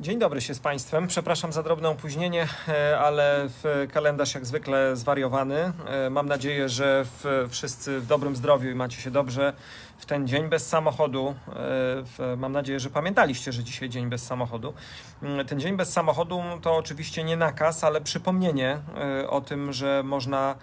Dzień dobry się z Państwem. Przepraszam za drobne opóźnienie, e, ale kalendarz jak zwykle zwariowany. E, Mam nadzieję, że wszyscy w dobrym zdrowiu i macie się dobrze w ten dzień bez samochodu. E, Mam nadzieję, że pamiętaliście, że dzisiaj dzień bez samochodu. Mm, Ten dzień bez samochodu to oczywiście nie nakaz, ale przypomnienie o tym, że można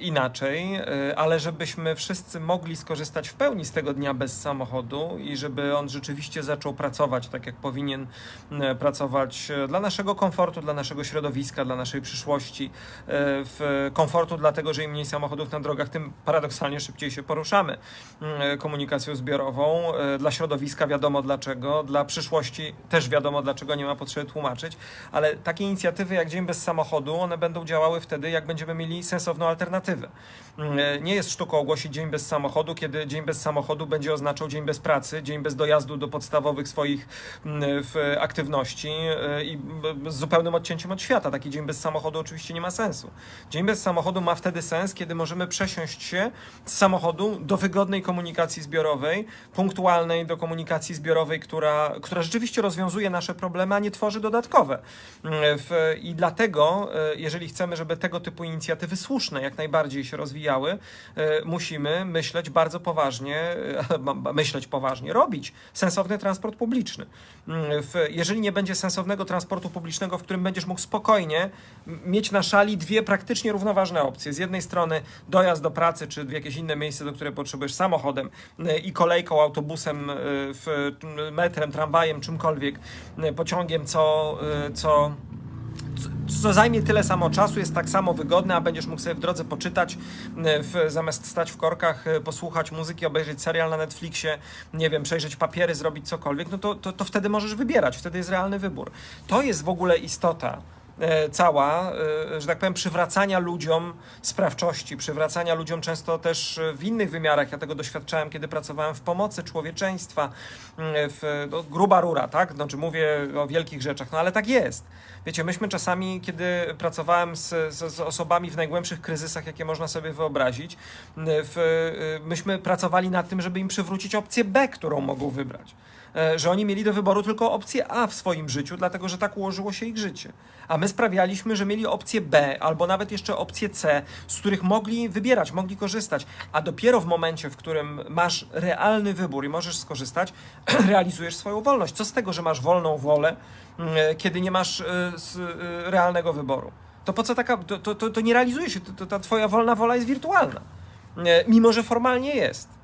inaczej, e, ale żebyśmy wszyscy mogli skorzystać w pełni z tego dnia bez samochodu i żeby on rzeczywiście zaczął pracować tak, jak powinien e, pracować e, dla naszego komfortu, dla naszego środowiska, dla naszej przyszłości, e, w komfortu dlatego, że im mniej samochodów na drogach, tym paradoksalnie szybciej się poruszamy komunikacją zbiorową. E, Dla środowiska wiadomo dlaczego, dla przyszłości też wiadomo dlaczego, nie ma potrzeby tłumaczyć, ale takie inicjatywy jak Dzień Bez Samochodu, one będą działały wtedy, jak będziemy mieli sensowną alternatywę. Mm, e, Nie jest sztuką ogłosić Dzień Bez Samochodu, kiedy Dzień Bez Samochodu będzie oznaczał Dzień Bez Pracy, Dzień Bez Dojazdu do podstawowych swoich mm, w aktywności e, i z zupełnym odcięciem od świata. Taki Dzień Bez Samochodu oczywiście nie ma sensu. Dzień Bez Samochodu ma wtedy sens, kiedy możemy przesiąść się z samochodu do wygodnej komunikacji zbiorowej, punktualnej do komunikacji zbiorowej, która, która rzeczywiście rozwiązuje nasze problemy, a nie tworzy dodatkowe. Mm, I dlatego, e, jeżeli chcemy, żeby tego typu inicjatywy słuszne jak najbardziej się rozwijały, e, musimy myśleć bardzo poważnie, e, myśleć poważnie, robić sensowny transport publiczny. Mm, jeżeli nie będzie sensownego transportu publicznego, w którym będziesz mógł spokojnie mieć na szali dwie praktycznie równoważne opcje. Z jednej strony dojazd do pracy, czy w jakieś inne miejsce, do której potrzebujesz samochodem y, i kolejką, autobusem, metrem, tramwajem, czymkolwiek, pociągiem, co, co co- zajmie tyle samo czasu, jest tak samo wygodne, a będziesz mógł sobie w drodze poczytać, y, w, zamiast stać w korkach, y, posłuchać muzyki, obejrzeć serial na Netflixie, nie wiem, przejrzeć papiery, zrobić cokolwiek, no to, to, to wtedy możesz wybierać, wtedy jest realny wybór. To jest w ogóle istota e, cała, e, że tak powiem, przywracania ludziom sprawczości, przywracania ludziom często też e, w innych wymiarach. Ja tego doświadczałem, kiedy pracowałem w pomocy człowieczeństwa, w, no, gruba rura, tak? Znaczy mówię o wielkich rzeczach, no ale tak jest. Wiecie, myśmy czasami, kiedy pracowałem z, z, z osobami w najgłębszych kryzysach, jakie można sobie wyobrazić, w, y, myśmy pracowali nad tym, żeby im przywrócić opcję B, którą mogą wybrać. E, Że oni mieli do wyboru tylko opcję A w swoim życiu, dlatego że tak ułożyło się ich życie. A my sprawialiśmy, że mieli opcję B albo nawet jeszcze opcję C, z których mogli wybierać, mogli korzystać. A dopiero w momencie, w którym masz realny wybór i możesz skorzystać, realizujesz swoją wolność. Co z tego, że masz wolną wolę, mm, kiedy nie masz e, e, realnego wyboru? To po co taka. To, to, to, nie realizuje się, to, to, ta twoja wolna wola jest wirtualna. E, Mimo, że formalnie jest.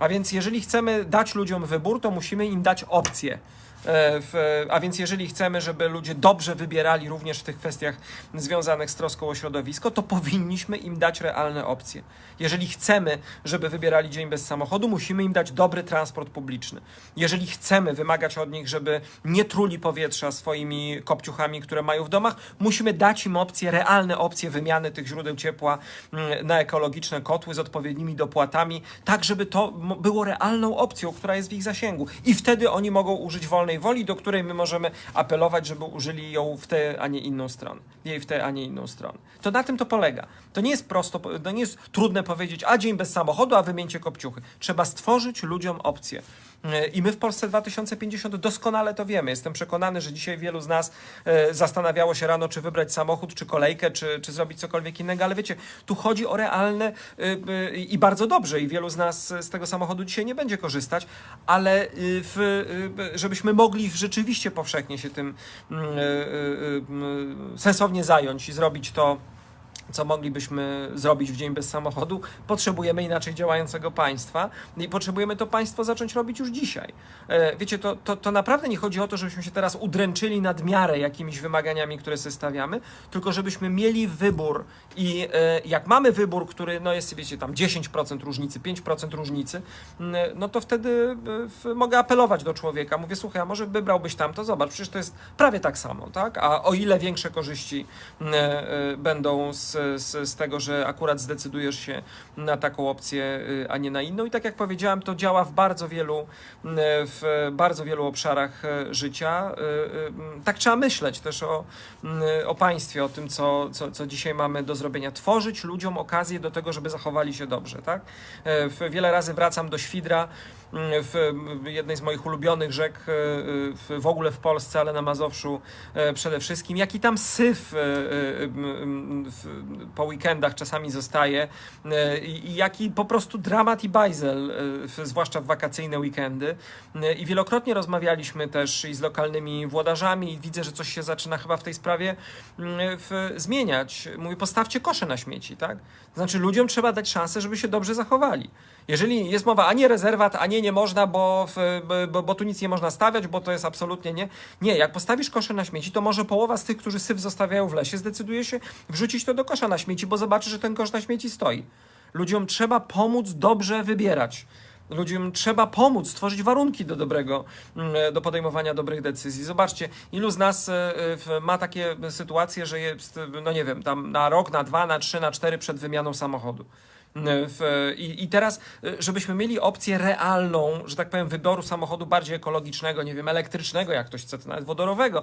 A więc jeżeli chcemy dać ludziom wybór, to musimy im dać opcję. E, w- A więc jeżeli chcemy, żeby ludzie dobrze wybierali również w tych kwestiach związanych z troską o środowisko, to powinniśmy im dać realne opcje. Jeżeli chcemy, żeby wybierali dzień bez samochodu, musimy im dać dobry transport publiczny. Jeżeli chcemy wymagać od nich, żeby nie truli powietrza swoimi kopciuchami, które mają w domach, musimy dać im opcje, realne opcje wymiany tych źródeł ciepła mm, na ekologiczne kotły z odpowiednimi dopłatami, tak żeby to było realną opcją, która jest w ich zasięgu. I wtedy oni mogą użyć wolnej woli, do której my możemy apelować, żeby użyli ją w tę, a nie inną stronę. Jej w tę, a nie inną stronę. To na tym to polega. To nie jest prosto, to nie jest trudne powiedzieć, a dzień bez samochodu, a wymieńcie kopciuchy. Trzeba stworzyć ludziom opcję. I my w Polsce 2050 doskonale to wiemy. Jestem przekonany, że dzisiaj wielu z nas e, zastanawiało się rano, czy wybrać samochód, czy kolejkę, czy, czy zrobić cokolwiek innego, ale wiecie, tu chodzi o realne y, y, i bardzo dobrze. I wielu z nas z tego samochodu dzisiaj nie będzie korzystać, ale w, żebyśmy mogli rzeczywiście powszechnie się tym mm, sensownie zająć i zrobić to co moglibyśmy zrobić w dzień bez samochodu, potrzebujemy inaczej działającego państwa i potrzebujemy to państwo zacząć robić już dzisiaj. E, Wiecie, to, to, to naprawdę nie chodzi o to, żebyśmy się teraz udręczyli nad miarę jakimiś wymaganiami, które sobie stawiamy, tylko żebyśmy mieli wybór i e, jak mamy wybór, który no jest, wiecie, tam 10% różnicy, 5% różnicy, m, no to wtedy e, mogę apelować do człowieka. Mówię, słuchaj, a może wybrałbyś tam, to zobacz, przecież to jest prawie tak samo, tak? A o ile większe korzyści m, e, będą z, z, z tego, że akurat zdecydujesz się na taką opcję, e, a nie na inną. I tak jak powiedziałem, to działa w bardzo wielu, m, w bardzo wielu obszarach e, życia. Tak trzeba myśleć też o, o państwie, o tym, co, co, co dzisiaj mamy do zrobienia. Tworzyć ludziom okazję do tego, żeby zachowali się dobrze, tak? Wiele razy wracam do świdra w jednej z moich ulubionych rzek e, w, ogóle w Polsce, ale na Mazowszu e, przede wszystkim, jaki tam syf e, po weekendach czasami zostaje i jaki po prostu dramat i bajzel, zwłaszcza w wakacyjne weekendy. I wielokrotnie rozmawialiśmy też i z lokalnymi włodarzami i widzę, że coś się zaczyna chyba w tej sprawie w, zmieniać. Mówię, postawcie kosze na śmieci, tak? Znaczy ludziom trzeba dać szansę, żeby się dobrze zachowali. Jeżeli jest mowa, a nie rezerwat, a nie można, bo, bo, bo tu nic nie można stawiać, bo to jest absolutnie nie. Nie, jak postawisz kosze na śmieci, to może połowa z tych, którzy syf zostawiają w lesie, zdecyduje się wrzucić to do kosza na śmieci, bo zobaczy, że ten kosz na śmieci stoi. Ludziom trzeba pomóc dobrze wybierać. Ludziom trzeba pomóc, stworzyć warunki do dobrego, mm, do podejmowania dobrych decyzji. Zobaczcie, ilu z nas e, w- ma takie sytuacje, że jest, no nie wiem, tam na rok, na dwa, na trzy, na cztery przed wymianą samochodu. Mm, W, i, I teraz, e, żebyśmy mieli opcję realną, że tak powiem, wyboru samochodu bardziej ekologicznego, nie wiem, elektrycznego, jak ktoś chce, to nawet wodorowego,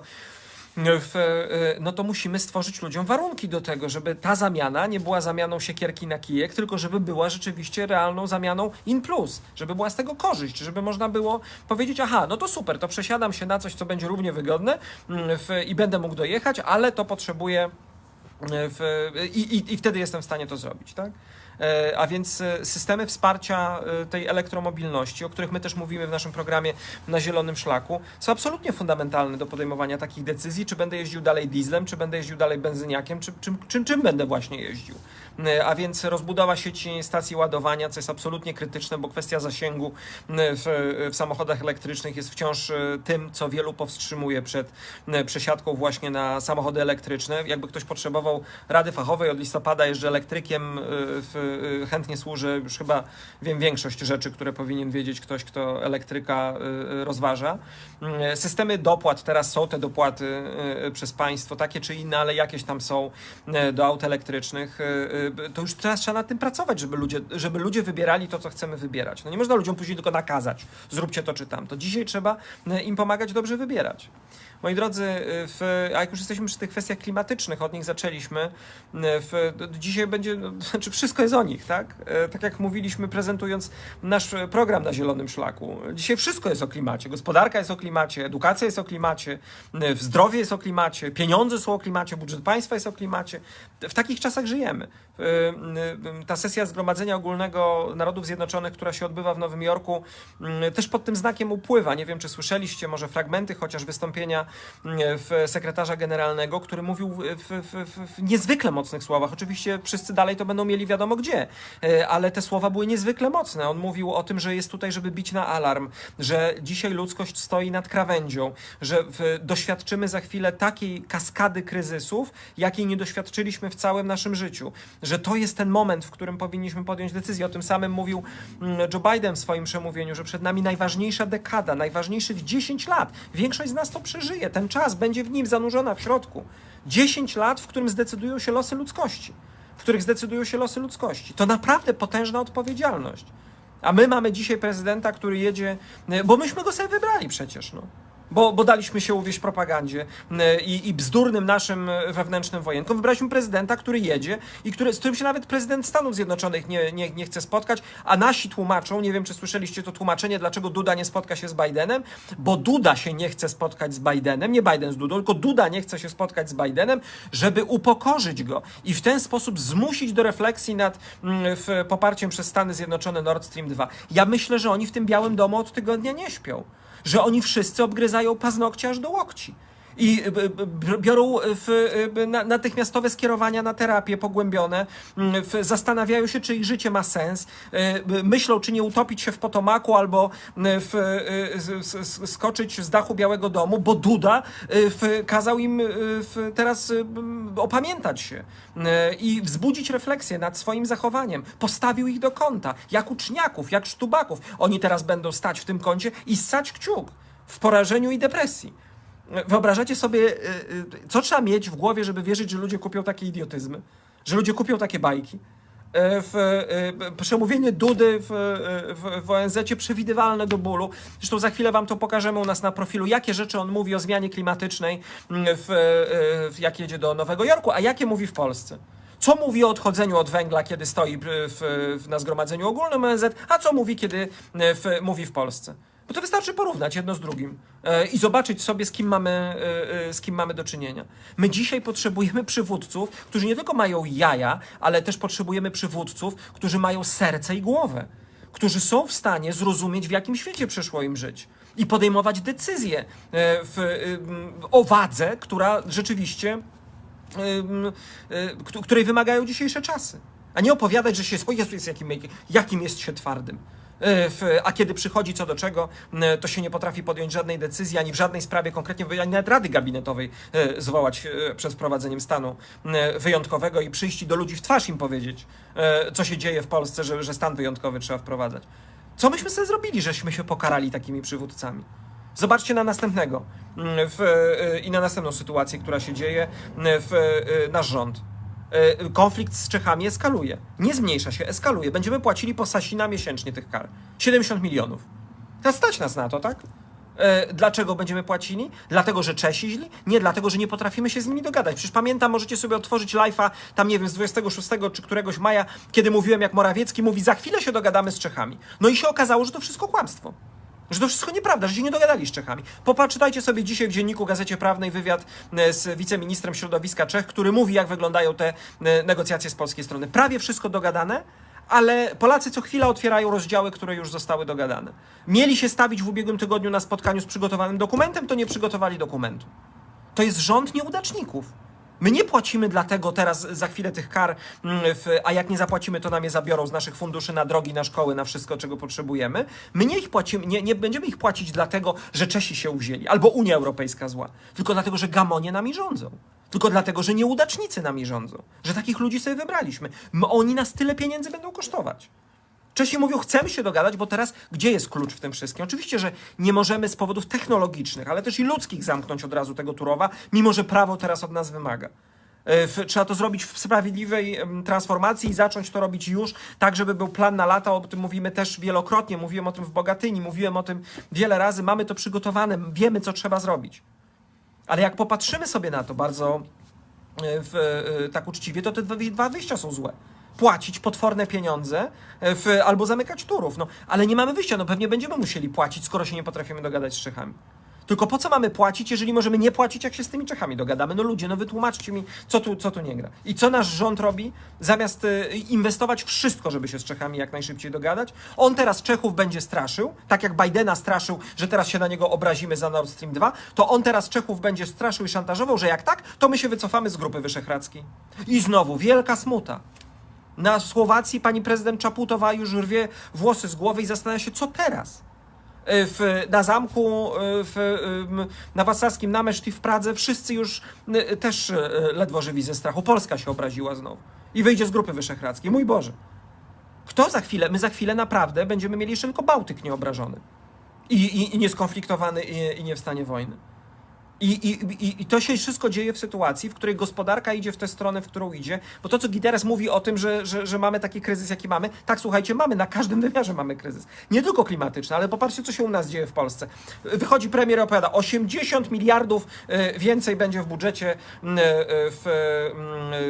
w, e, no to musimy stworzyć ludziom warunki do tego, żeby ta zamiana nie była zamianą siekierki na kijek, tylko żeby była rzeczywiście realną zamianą in plus, żeby była z tego korzyść, żeby można było powiedzieć, aha, no to super, to przesiadam się na coś, co będzie równie wygodne mm, w, i będę mógł dojechać, ale to potrzebuję w, i, i, i wtedy jestem w stanie to zrobić, tak? E, A więc e, systemy wsparcia e, tej elektromobilności, o których my też mówimy w naszym programie na Zielonym Szlaku, są absolutnie fundamentalne do podejmowania takich decyzji, czy będę jeździł dalej dieslem, czy będę jeździł dalej benzyniakiem, czy czym, czym, czym będę właśnie jeździł. A więc rozbudowa sieci stacji ładowania, co jest absolutnie krytyczne, bo kwestia zasięgu w, w samochodach elektrycznych jest wciąż tym, co wielu powstrzymuje przed przesiadką właśnie na samochody elektryczne. Jakby ktoś potrzebował rady fachowej od listopada jeżdżę elektrykiem, w, chętnie służę, już chyba wiem większość rzeczy, które powinien wiedzieć ktoś, kto elektryka e, rozważa. E, Systemy dopłat, teraz są te dopłaty przez państwo, takie czy inne, ale jakieś tam są do aut elektrycznych. To już teraz trzeba nad tym pracować, żeby ludzie, żeby ludzie wybierali to, co chcemy wybierać. No nie można ludziom później tylko nakazać, zróbcie to czy tamto. Dzisiaj trzeba im pomagać dobrze wybierać. Moi drodzy, w, a jak już jesteśmy przy tych kwestiach klimatycznych, od nich zaczęliśmy, w, dzisiaj będzie, no, znaczy wszystko jest o nich, tak? E, Tak jak mówiliśmy, prezentując nasz program na Zielonym Szlaku. Dzisiaj wszystko jest o klimacie. Gospodarka jest o klimacie, edukacja jest o klimacie, zdrowie jest o klimacie, pieniądze są o klimacie, budżet państwa jest o klimacie. W takich czasach żyjemy. E, Ta sesja Zgromadzenia Ogólnego Narodów Zjednoczonych, która się odbywa w Nowym Jorku, też pod tym znakiem upływa. Nie wiem, czy słyszeliście może fragmenty chociaż wystąpienia w sekretarza generalnego, który mówił w, w, w, w niezwykle mocnych słowach. Oczywiście wszyscy dalej to będą mieli wiadomo gdzie, e, ale te słowa były niezwykle mocne. On mówił o tym, że jest tutaj, żeby bić na alarm, że dzisiaj ludzkość stoi nad krawędzią, że w, doświadczymy za chwilę takiej kaskady kryzysów, jakiej nie doświadczyliśmy w całym naszym życiu. Że to jest ten moment, w którym powinniśmy podjąć decyzję. O tym samym mówił mm, Joe Biden w swoim przemówieniu, że przed nami najważniejsza dekada, najważniejszych 10 lat. Większość z nas to przeżyje. Ten czas będzie w nim zanurzona w środku. 10 lat, w którym zdecydują się losy ludzkości. W których zdecydują się losy ludzkości. To naprawdę potężna odpowiedzialność. A my mamy dzisiaj prezydenta, który jedzie, bo myśmy go sobie wybrali przecież, no. Bo, bo daliśmy się uwieść propagandzie i, i bzdurnym naszym wewnętrznym wojenkom. Wybraliśmy prezydenta, który jedzie i który, z którym się nawet prezydent Stanów Zjednoczonych nie, nie, nie chce spotkać, a nasi tłumaczą, nie wiem czy słyszeliście to tłumaczenie, dlaczego Duda nie spotka się z Bidenem, bo Duda się nie chce spotkać z Bidenem, nie Biden z Dudą, tylko Duda nie chce się spotkać z Bidenem, żeby upokorzyć go i w ten sposób zmusić do refleksji nad poparciem przez Stany Zjednoczone Nord Stream 2. Ja myślę, że oni w tym Białym Domu od tygodnia nie śpią że oni wszyscy obgryzają paznokcie aż do łokci. I b- biorą w, na, natychmiastowe skierowania na terapię pogłębione, mm, zastanawiają się, czy ich życie ma sens, y, myślą, czy nie utopić się w potomaku albo w, skoczyć z dachu Białego Domu, bo Duda kazał im teraz opamiętać się i wzbudzić refleksję nad swoim zachowaniem. Postawił ich do kąta, jak uczniaków, jak sztubaków. Oni teraz będą stać w tym kącie i ssać kciuk w porażeniu i depresji. Wyobrażacie sobie, y, y, co trzeba mieć w głowie, żeby wierzyć, że ludzie kupią takie idiotyzmy? Że ludzie kupią takie bajki? E, W, przemówienie Dudy w, w, w ONZ przewidywalne do bólu. Zresztą za chwilę wam to pokażemy u nas na profilu, jakie rzeczy on mówi o zmianie klimatycznej, mm, w, w, jak jedzie do Nowego Jorku, a jakie mówi w Polsce. Co mówi o odchodzeniu od węgla, kiedy stoi w, w, na zgromadzeniu ogólnym ONZ, a co mówi, kiedy w, mówi w Polsce? Bo to wystarczy porównać jedno z drugim i zobaczyć sobie, z kim, mamy, e, e, z kim mamy do czynienia. My dzisiaj potrzebujemy przywódców, którzy nie tylko mają jaja, ale też potrzebujemy przywódców, którzy mają serce i głowę, którzy są w stanie zrozumieć, w jakim świecie przyszło im żyć i podejmować decyzje e, w, e, o wadze, która rzeczywiście której wymagają dzisiejsze czasy. A nie opowiadać, że się jest, o Jezu, jest jakim, jakim jest się twardym. W- A kiedy przychodzi co do czego, to się nie potrafi podjąć żadnej decyzji, ani w żadnej sprawie konkretnie, ani nawet rady gabinetowej y, zwołać y, przed wprowadzeniem stanu wyjątkowego i przyjść do ludzi w twarz im powiedzieć, co się dzieje w Polsce, że, że stan wyjątkowy trzeba wprowadzać. Co myśmy sobie zrobili, żeśmy się pokarali takimi przywódcami? Zobaczcie na następnego w, i na następną sytuację, która się dzieje w nasz rząd. Y, Konflikt z Czechami eskaluje. Nie zmniejsza się, eskaluje. Będziemy płacili po Sasina miesięcznie tych kar. 70 milionów. Teraz stać nas na to, tak? Y, Dlaczego będziemy płacili? Dlatego, że Czesi źli? Nie, dlatego, że nie potrafimy się z nimi dogadać. Przecież pamiętam, możecie sobie otworzyć live'a, tam nie wiem, z 26 czy któregoś maja, kiedy mówiłem, jak Morawiecki mówi, za chwilę się dogadamy z Czechami. No i się okazało, że to wszystko kłamstwo. Że to wszystko nieprawda, że się nie dogadali z Czechami. Popatrzcie sobie dzisiaj w dzienniku Gazecie Prawnej wywiad e, z wiceministrem środowiska Czech, który mówi, jak wyglądają te e, negocjacje z polskiej strony. Prawie wszystko dogadane, ale Polacy co chwila otwierają rozdziały, które już zostały dogadane. Mieli się stawić w ubiegłym tygodniu na spotkaniu z przygotowanym dokumentem, to nie przygotowali dokumentu. To jest rząd nieudaczników. My nie płacimy dlatego teraz za chwilę tych kar, mm, a jak nie zapłacimy, to nam je zabiorą z naszych funduszy na drogi, na szkoły, na wszystko, czego potrzebujemy. My nie ich płacimy, nie, nie będziemy ich płacić dlatego, że Czesi się uwzięli, albo Unia Europejska zła, tylko dlatego, że gamonie nami rządzą. Tylko dlatego, że nieudacznicy nami rządzą. Że takich ludzi sobie wybraliśmy. My, oni nas tyle pieniędzy będą kosztować. Czesi mówią, chcemy się dogadać, bo teraz gdzie jest klucz w tym wszystkim? Oczywiście, że nie możemy z powodów technologicznych, ale też i ludzkich zamknąć od razu tego Turowa, mimo że prawo teraz od nas wymaga. E, Trzeba to zrobić w sprawiedliwej transformacji i zacząć to robić już, tak żeby był plan na lata. O tym mówimy też wielokrotnie. Mówiłem o tym w Bogatyni, mówiłem o tym wiele razy. Mamy to przygotowane, wiemy, co trzeba zrobić. Ale jak popatrzymy sobie na to bardzo e, w, e, tak uczciwie, to te dwa wyjścia są złe. Płacić potworne pieniądze e, w, albo zamykać turów. No, ale nie mamy wyjścia, no pewnie będziemy musieli płacić, skoro się nie potrafimy dogadać z Czechami. Tylko po co mamy płacić, jeżeli możemy nie płacić, jak się z tymi Czechami dogadamy? No ludzie, no wytłumaczcie mi, co tu, co tu nie gra. I co nasz rząd robi? Zamiast e, inwestować wszystko, żeby się z Czechami jak najszybciej dogadać, on teraz Czechów będzie straszył, tak jak Bidena straszył, że teraz się na niego obrazimy za Nord Stream 2, to on teraz Czechów będzie straszył i szantażował, że jak tak, to my się wycofamy z Grupy Wyszehradzkiej. I znowu wielka smuta. Na Słowacji pani prezydent Czaputowa już rwie włosy z głowy i zastanawia się, co teraz. E, W, na zamku e, w, na Wasawskim Nameszcz i w Pradze wszyscy już e, też ledwo żywi ze strachu. Polska się obraziła znowu i wyjdzie z Grupy Wyszehradzkiej. Mój Boże. Kto za chwilę, my za chwilę naprawdę będziemy mieli tylko Bałtyk nieobrażony i, i, i nieskonfliktowany i, i nie w stanie wojny. I, i, i, to się wszystko dzieje w sytuacji, w której gospodarka idzie w tę stronę, w którą idzie. Bo to, co Gideres mówi o tym, że, że, że mamy taki kryzys, jaki mamy, tak słuchajcie, mamy, na każdym wymiarze mamy kryzys. Nie tylko klimatyczny, ale popatrzcie, co się u nas dzieje w Polsce. Wychodzi premier i opowiada, 80 miliardów e, więcej będzie w budżecie. m, e, W,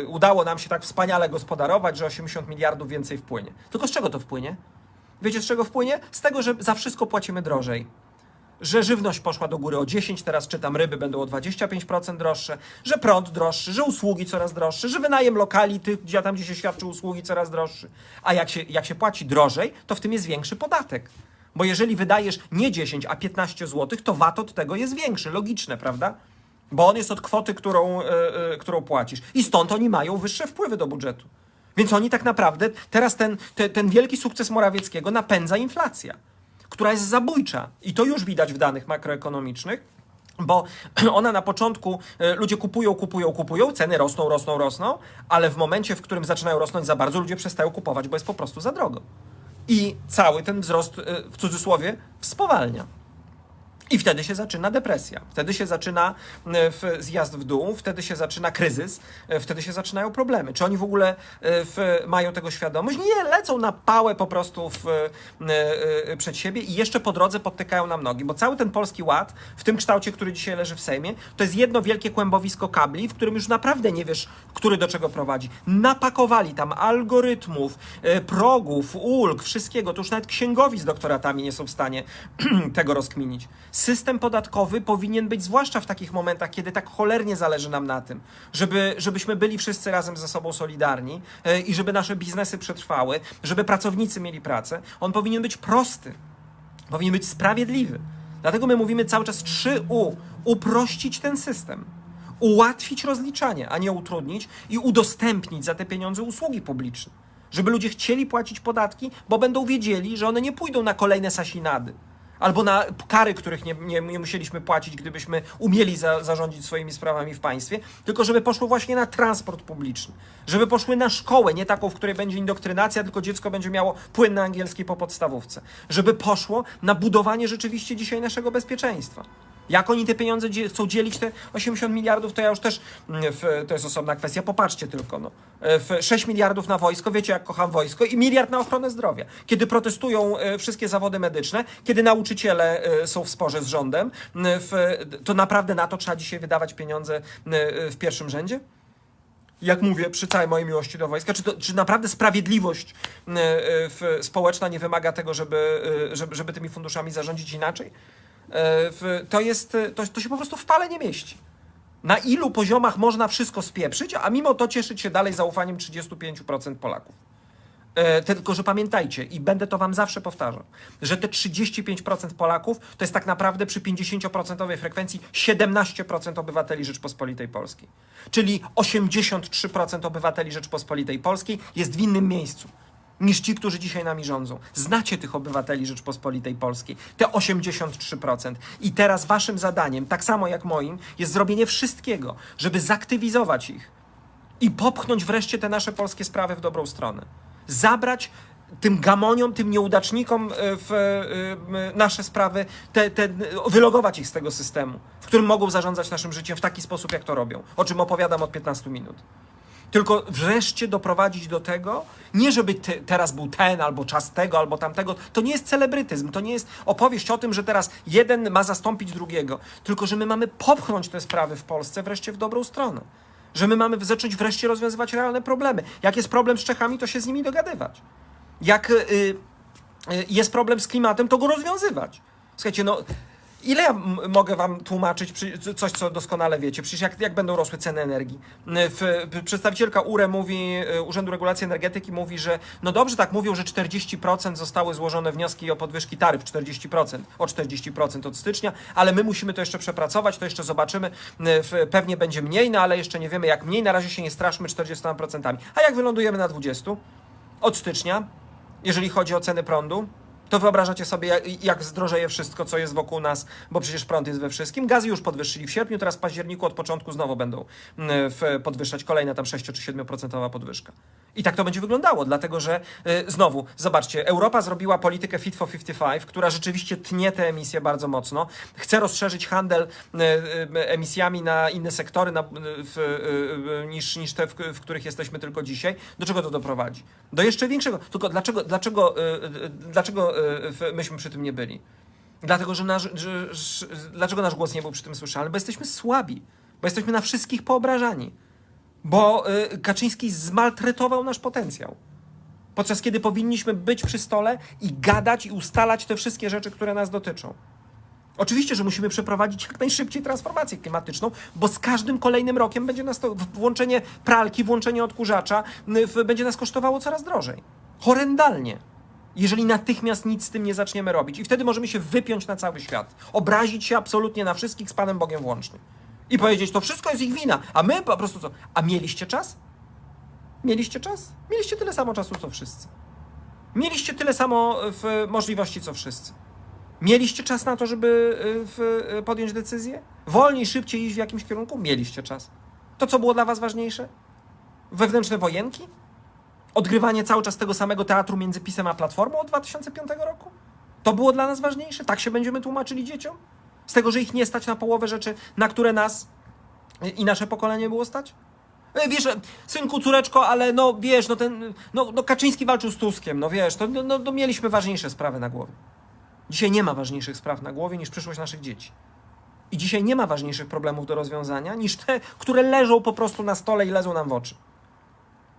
udało nam się tak wspaniale gospodarować, że 80 miliardów więcej wpłynie. Tylko z czego to wpłynie? Wiecie, z czego wpłynie? Z tego, że za wszystko płacimy drożej że żywność poszła do góry o 10, teraz czytam ryby będą o 25% droższe, że prąd droższy, że usługi coraz droższe, że wynajem lokali, tych, gdzie tam gdzie się świadczy usługi coraz droższy. A jak się, jak się płaci drożej, to w tym jest większy podatek. Bo jeżeli wydajesz nie 10, a 15 zł, to VAT od tego jest większy, logiczne, prawda? Bo on jest od kwoty, którą, e, e, którą płacisz. I stąd oni mają wyższe wpływy do budżetu. Więc oni tak naprawdę, teraz ten, te, ten wielki sukces Morawieckiego napędza inflacja która jest zabójcza. I to już widać w danych makroekonomicznych. Bo ona na początku e, ludzie kupują, kupują, kupują, ceny rosną, rosną, rosną, ale w momencie, w którym zaczynają rosnąć za bardzo, ludzie przestają kupować, bo jest po prostu za drogo. I cały ten wzrost, e, w cudzysłowie, spowalnia. I wtedy się zaczyna depresja, wtedy się zaczyna zjazd w dół, wtedy się zaczyna kryzys, e, wtedy się zaczynają problemy. Czy oni w ogóle e, w, mają tego świadomość? Nie, lecą na pałę po prostu w, e, przed siebie i jeszcze po drodze podtykają nam nogi, bo cały ten polski ład, w tym kształcie, który dzisiaj leży w Sejmie, to jest jedno wielkie kłębowisko kabli, w którym już naprawdę nie wiesz, który do czego prowadzi. Napakowali tam algorytmów, progów, ulg, wszystkiego, to już nawet księgowi z doktoratami nie są w stanie tego rozkminić. System podatkowy powinien być, zwłaszcza w takich momentach, kiedy tak cholernie zależy nam na tym, żeby, żebyśmy byli wszyscy razem ze sobą solidarni e, i żeby nasze biznesy przetrwały, żeby pracownicy mieli pracę, on powinien być prosty, powinien być sprawiedliwy. Dlatego my mówimy cały czas 3U, uprościć ten system, ułatwić rozliczanie, a nie utrudnić i udostępnić za te pieniądze usługi publiczne. Żeby ludzie chcieli płacić podatki, bo będą wiedzieli, że one nie pójdą na kolejne sasinady. Albo na kary, których nie, nie, nie musieliśmy płacić, gdybyśmy umieli za, zarządzić swoimi sprawami w państwie, tylko żeby poszły właśnie na transport publiczny, żeby poszły na szkołę, nie taką, w której będzie indoktrynacja, tylko dziecko będzie miało płynny angielski po podstawówce, żeby poszło na budowanie rzeczywiście dzisiaj naszego bezpieczeństwa. Jak oni te pieniądze dzie- chcą dzielić, te 80 miliardów, to ja już też, mm, w, to jest osobna kwestia, popatrzcie tylko, no. E, W 6 miliardów na wojsko, wiecie jak kocham wojsko, i miliard na ochronę zdrowia. Kiedy protestują e, wszystkie zawody medyczne, kiedy nauczyciele e, są w sporze z rządem, w, to naprawdę na to trzeba dzisiaj wydawać pieniądze w pierwszym rzędzie? jak mówię, przy całej mojej miłości do wojska, czy, to, czy naprawdę sprawiedliwość społeczna nie wymaga tego, żeby, żeby, żeby tymi funduszami zarządzić inaczej? E, to, jest, e, to, to się po prostu w pale nie mieści. Na ilu poziomach można wszystko spieprzyć, a mimo to cieszyć się dalej zaufaniem 35% Polaków? E, Tylko, że pamiętajcie, i będę to Wam zawsze powtarzał, że te 35% Polaków to jest tak naprawdę przy 50% frekwencji 17% obywateli Rzeczpospolitej Polskiej. Czyli 83% obywateli Rzeczpospolitej Polskiej jest w innym miejscu niż ci, którzy dzisiaj nami rządzą. Znacie tych obywateli Rzeczpospolitej Polskiej, te 83%. I teraz Waszym zadaniem, tak samo jak moim, jest zrobienie wszystkiego, żeby zaktywizować ich i popchnąć wreszcie te nasze polskie sprawy w dobrą stronę. Zabrać tym gamoniom, tym nieudacznikom e, w e, nasze sprawy, te, te, wylogować ich z tego systemu, w którym mogą zarządzać naszym życiem w taki sposób, jak to robią, o czym opowiadam od 15 minut. Tylko wreszcie doprowadzić do tego, nie żeby te, teraz był ten, albo czas tego, albo tamtego. To nie jest celebrytyzm, to nie jest opowieść o tym, że teraz jeden ma zastąpić drugiego. Tylko, że my mamy popchnąć te sprawy w Polsce wreszcie w dobrą stronę. Że my mamy zacząć wreszcie rozwiązywać realne problemy. Jak jest problem z Czechami, to się z nimi dogadywać. Jak y, y, jest problem z klimatem, to go rozwiązywać. Słuchajcie, no. Ile ja mogę wam tłumaczyć coś, co doskonale wiecie? Przecież jak, jak będą rosły ceny energii? W, przedstawicielka URE mówi, y, Urzędu Regulacji Energetyki mówi, że no dobrze, tak mówią, że 40% zostały złożone wnioski o podwyżki taryf, 40%, o 40% od stycznia, ale my musimy to jeszcze przepracować, to jeszcze zobaczymy, y, pewnie będzie mniej, no ale jeszcze nie wiemy jak mniej, na razie się nie straszmy 40%. A jak wylądujemy na 20% od stycznia, jeżeli chodzi o ceny prądu, to wyobrażacie sobie, jak, jak zdrożeje wszystko, co jest wokół nas, bo przecież prąd jest we wszystkim. Gazy już podwyższyli w sierpniu, teraz w październiku od początku znowu będą mm, w, podwyższać kolejna tam 6 czy 7% podwyżka. I tak to będzie wyglądało, dlatego że y, znowu, zobaczcie, Europa zrobiła politykę Fit for 55, która rzeczywiście tnie te emisje bardzo mocno, chce rozszerzyć handel y, y, emisjami na inne sektory na, y, y, niż, niż te, w, w których jesteśmy tylko dzisiaj. Do czego to doprowadzi? Do jeszcze większego. Tylko dlaczego, dlaczego, y, y, dlaczego myśmy przy tym nie byli? Dlatego, że nasz, że, że, dlaczego nasz głos nie był przy tym słyszalny? Bo jesteśmy słabi, bo jesteśmy na wszystkich poobrażani, bo y, Kaczyński zmaltretował nasz potencjał. Podczas kiedy powinniśmy być przy stole i gadać i ustalać te wszystkie rzeczy, które nas dotyczą. Oczywiście, że musimy przeprowadzić jak najszybciej transformację klimatyczną, bo z każdym kolejnym rokiem będzie nas to włączenie pralki, włączenie odkurzacza y, będzie nas kosztowało coraz drożej. Horrendalnie. Jeżeli natychmiast nic z tym nie zaczniemy robić. I wtedy możemy się wypiąć na cały świat. Obrazić się absolutnie na wszystkich z Panem Bogiem włącznie. I powiedzieć, to wszystko jest ich wina, a my po prostu co? A mieliście czas? Mieliście czas? Mieliście tyle samo czasu, co wszyscy. Mieliście tyle samo w możliwości, co wszyscy. Mieliście czas na to, żeby y, w, y, podjąć decyzję? Wolniej, szybciej iść w jakimś kierunku? Mieliście czas. To, co było dla was ważniejsze? Wewnętrzne wojenki? Odgrywanie cały czas tego samego teatru między PiSem a Platformą od 2005 roku? To było dla nas ważniejsze? Tak się będziemy tłumaczyli dzieciom? Z tego, że ich nie stać na połowę rzeczy, na które nas i nasze pokolenie było stać? E, Wiesz, e, synku, córeczko, ale no wiesz, no ten, no, no Kaczyński walczył z Tuskiem, no wiesz, to, no, no, no mieliśmy ważniejsze sprawy na głowie. Dzisiaj nie ma ważniejszych spraw na głowie niż przyszłość naszych dzieci. I dzisiaj nie ma ważniejszych problemów do rozwiązania niż te, które leżą po prostu na stole i lezą nam w oczy.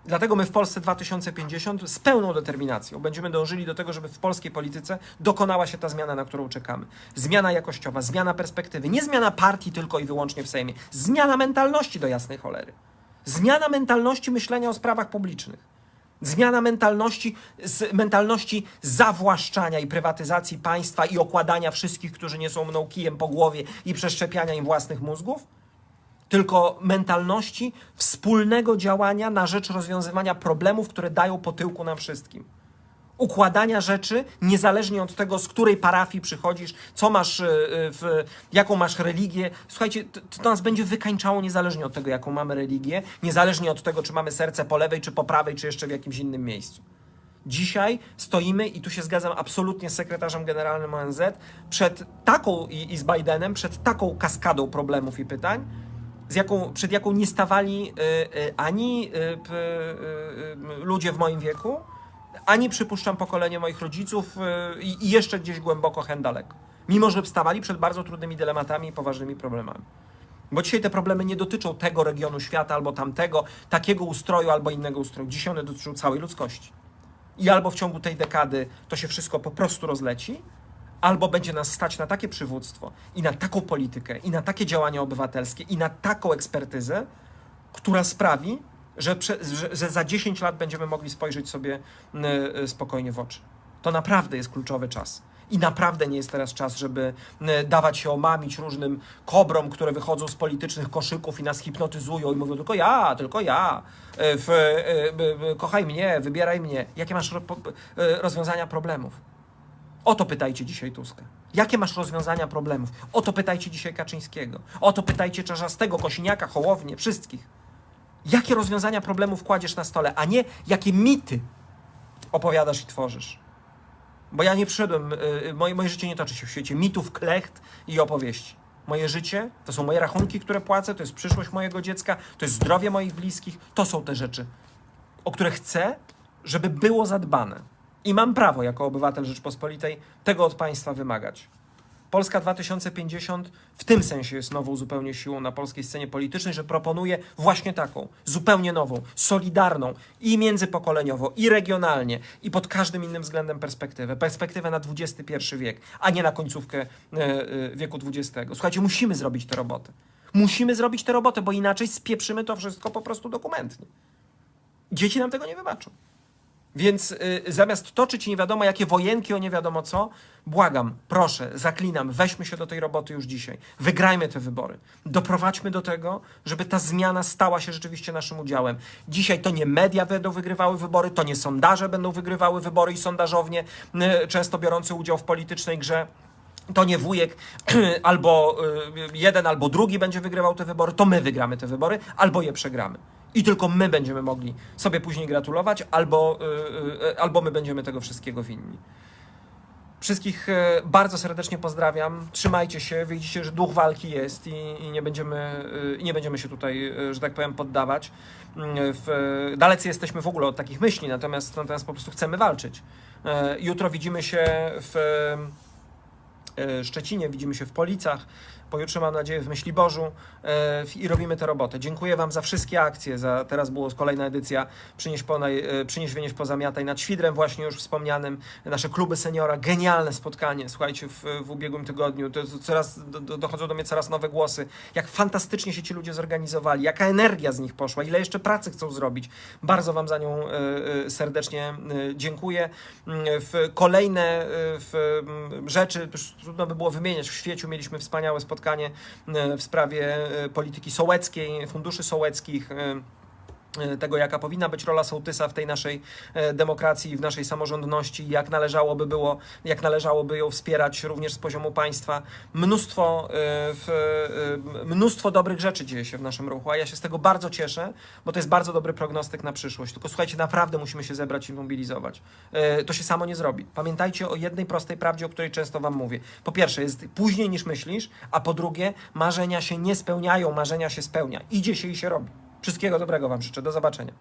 Dlatego my w Polsce 2050 z pełną determinacją będziemy dążyli do tego, żeby w polskiej polityce dokonała się ta zmiana, na którą czekamy. Zmiana jakościowa, zmiana perspektywy. Nie zmiana partii tylko i wyłącznie w Sejmie. Zmiana mentalności do jasnej cholery. Zmiana mentalności myślenia o sprawach publicznych. Zmiana mentalności, z mentalności zawłaszczania i prywatyzacji państwa i okładania wszystkich, którzy nie są mną kijem po głowie i przeszczepiania im własnych mózgów tylko mentalności wspólnego działania na rzecz rozwiązywania problemów, które dają po tyłku nam wszystkim. Układania rzeczy niezależnie od tego, z której parafii przychodzisz, co masz, y, w, jaką masz religię. Słuchajcie, to, to nas będzie wykańczało niezależnie od tego, jaką mamy religię, niezależnie od tego, czy mamy serce po lewej, czy po prawej, czy jeszcze w jakimś innym miejscu. Dzisiaj stoimy, i tu się zgadzam absolutnie z sekretarzem generalnym ONZ, przed taką i, i z Bidenem, przed taką kaskadą problemów i pytań, z jaką, przed jaką nie stawali y, y, ani y, ludzie w moim wieku, ani przypuszczam pokolenie moich rodziców i i jeszcze gdzieś głęboko hen daleko. Mimo, że stawali przed bardzo trudnymi dylematami i poważnymi problemami. Bo dzisiaj te problemy nie dotyczą tego regionu świata albo tamtego, takiego ustroju albo innego ustroju. Dzisiaj one dotyczą całej ludzkości. I albo w ciągu tej dekady to się wszystko po prostu rozleci, albo będzie nas stać na takie przywództwo i na taką politykę, i na takie działania obywatelskie, i na taką ekspertyzę, która sprawi, że, prze, że, że za 10 lat będziemy mogli spojrzeć sobie y, y, spokojnie w oczy. To naprawdę jest kluczowy czas. I naprawdę nie jest teraz czas, żeby y, dawać się omamić różnym kobrom, które wychodzą z politycznych koszyków i nas hipnotyzują i mówią tylko ja, tylko ja, y, w, y, y, y, kochaj mnie, wybieraj mnie. Jakie masz rozwiązania problemów? O to pytajcie dzisiaj Tuska. Jakie masz rozwiązania problemów? O to pytajcie dzisiaj Kaczyńskiego. O to pytajcie Czarzastego, Kosiniaka, Hołownię, wszystkich. Jakie rozwiązania problemów kładziesz na stole, a nie jakie mity opowiadasz i tworzysz. Bo ja nie przyszedłem, y, moje, moje życie nie toczy się w świecie mitów, klecht i opowieści. Moje życie to są moje rachunki, które płacę, to jest przyszłość mojego dziecka, to jest zdrowie moich bliskich, to są te rzeczy, o które chcę, żeby było zadbane. I mam prawo, jako obywatel Rzeczpospolitej, tego od państwa wymagać. Polska 2050 w tym sensie jest nową zupełnie siłą na polskiej scenie politycznej, że proponuje właśnie taką, zupełnie nową, solidarną i międzypokoleniowo, i regionalnie, i pod każdym innym względem perspektywę. Perspektywę na XXI wiek, a nie na końcówkę e, e, wieku XX. Słuchajcie, musimy zrobić tę robotę. Musimy zrobić tę robotę, bo inaczej spieprzymy to wszystko po prostu dokumentnie. Dzieci nam tego nie wybaczą. Więc y, zamiast toczyć nie wiadomo jakie wojenki o nie wiadomo co, błagam, proszę, zaklinam, weźmy się do tej roboty już dzisiaj. Wygrajmy te wybory. Doprowadźmy do tego, żeby ta zmiana stała się rzeczywiście naszym udziałem. Dzisiaj to nie media będą wygrywały wybory, to nie sondaże będą wygrywały wybory i sondażownie, y, często biorący udział w politycznej grze to nie wujek albo y, jeden, albo drugi będzie wygrywał te wybory, to my wygramy te wybory, albo je przegramy. I tylko my będziemy mogli sobie później gratulować, albo, y, y, albo my będziemy tego wszystkiego winni. Wszystkich bardzo serdecznie pozdrawiam. Trzymajcie się, widzicie, że duch walki jest i, i, nie, będziemy, i nie będziemy się tutaj, że tak powiem, poddawać. Mm, W, dalecy jesteśmy w ogóle od takich myśli, natomiast, natomiast po prostu chcemy walczyć. E, Jutro widzimy się w Szczecinie, widzimy się w Policach. Pojutrze mam nadzieję w Myśliborzu e, i robimy tę robotę. Dziękuję Wam za wszystkie akcje. Za, teraz była kolejna edycja Przynieś, ponaj, e, Przynieś Wynieś Pozamiataj nad Świdrem właśnie już wspomnianym. Nasze kluby seniora, genialne spotkanie. Słuchajcie, w, w ubiegłym tygodniu to, to coraz, do, do, dochodzą do mnie coraz nowe głosy. Jak fantastycznie się ci ludzie zorganizowali, jaka energia z nich poszła, ile jeszcze pracy chcą zrobić. Bardzo Wam za nią e, serdecznie dziękuję. Mm, W kolejne w, mm, rzeczy, trudno by było wymieniać, w świeciu mieliśmy wspaniałe spotkanie e, w sprawie e, polityki sołeckiej, funduszy sołeckich. E, tego, jaka powinna być rola sołtysa w tej naszej e, demokracji, w naszej samorządności, jak należałoby było, jak należałoby ją wspierać również z poziomu państwa. Mnóstwo, e, mnóstwo dobrych rzeczy dzieje się w naszym ruchu, a ja się z tego bardzo cieszę, bo to jest bardzo dobry prognostyk na przyszłość. Tylko słuchajcie, naprawdę musimy się zebrać i mobilizować. To się samo nie zrobi. Pamiętajcie o jednej prostej prawdzie, o której często wam mówię. Po pierwsze, jest później niż myślisz, a po drugie, marzenia się nie spełniają, marzenia się spełnia. Idzie się i się robi. Wszystkiego dobrego wam życzę. Do zobaczenia.